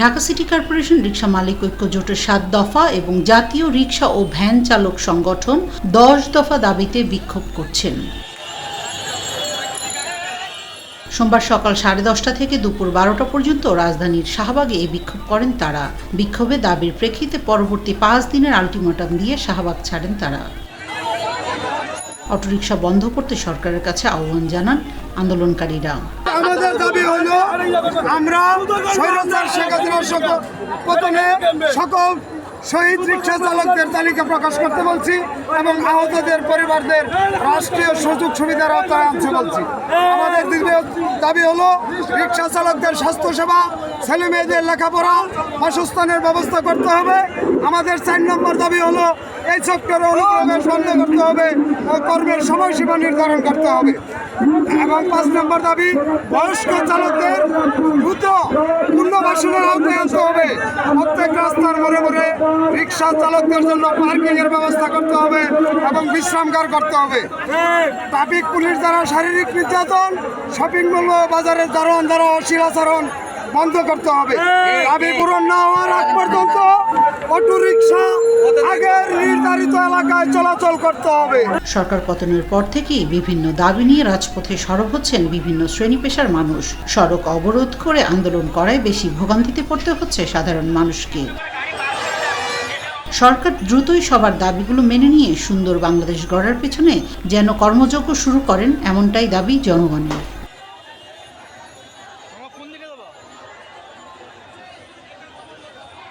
Dhaka city corporation রিক্সা মালিক ঐক্য জোটের সাত দফা এবং জাতীয় রিক্সা ও ভ্যান চালক সংগঠন দশ দফা দাবিতে বিক্ষোভ করছেন। সোমবার সকাল সাড়ে দশটা থেকে দুপুর বারোটা পর্যন্ত রাজধানীর শাহবাগে এই বিক্ষোভ করেন তারা। বিক্ষোভে দাবির প্রেক্ষিতে পরবর্তী পাঁচ দিনের আলটিমেটাম দিয়ে শাহবাগ ছাড়েন তারা। অটোরিকশা বন্ধ করতে সরকারের কাছে আহ্বান জানান আন্দোলনকারীরা। আমাদের দাবি হলো আমরা সকল প্রথমে সকল শহীদ রিক্সা চালকদের তালিকা প্রকাশ করতে বলছি এবং আহতদের, পরিবারদের রাষ্ট্রীয় সুযোগ সুবিধার আওতায় আনতে বলছি আমাদের দ্বিতীয় দাবি হলো রিক্সা চালকদের স্বাস্থ্যসেবা, ছেলে মেয়েদের লেখাপড়া, বাসস্থানের ব্যবস্থা করতে হবে। আমাদের চার নম্বর দাবি হলো, এই সেক্টরে অনুপ্রবেশ বন্ধ করতে হবে কর্মের সময়সীমা নির্ধারণ করতে হবে। এবং পাঁচ নম্বর দাবি, বয়স্ক চালকদের দ্রুত পুনর্বাসনের আওতায় আনতে হবে। প্রত্যেক রাস্তার মোড়ে মোড়ে রিক্সা চালকদের জন্য পার্কিং এর ব্যবস্থা করতে হবে এবং বিশ্রামগার করতে হবে। ট্রাফিক পুলিশ দ্বারা শারীরিক নির্যাতন শপিং মল বাজারের দারোয়ান দ্বারা অশীল আচরণ বন্ধ করতে হবে। দাবি পূরণ না হওয়ার আগ পর্যন্ত অটো রিক্সা আগের রাস্তায় চলাচল করতে হবে। সরকার পতনের পর থেকেই বিভিন্ন দাবি নিয়ে রাজপথে সরব হচ্ছেন বিভিন্ন শ্রেণি পেশার মানুষ। সড়ক অবরোধ করে আন্দোলন করায় বেশি ভোগান্তিতে পড়তে হচ্ছে সাধারণ মানুষকে। সরকার দ্রুতই সবার দাবিগুলো মেনে নিয়ে সুন্দর বাংলাদেশ গড়ার পেছনে যেন কর্মযজ্ঞ শুরু করেন, এমনটাই দাবি জনগণের।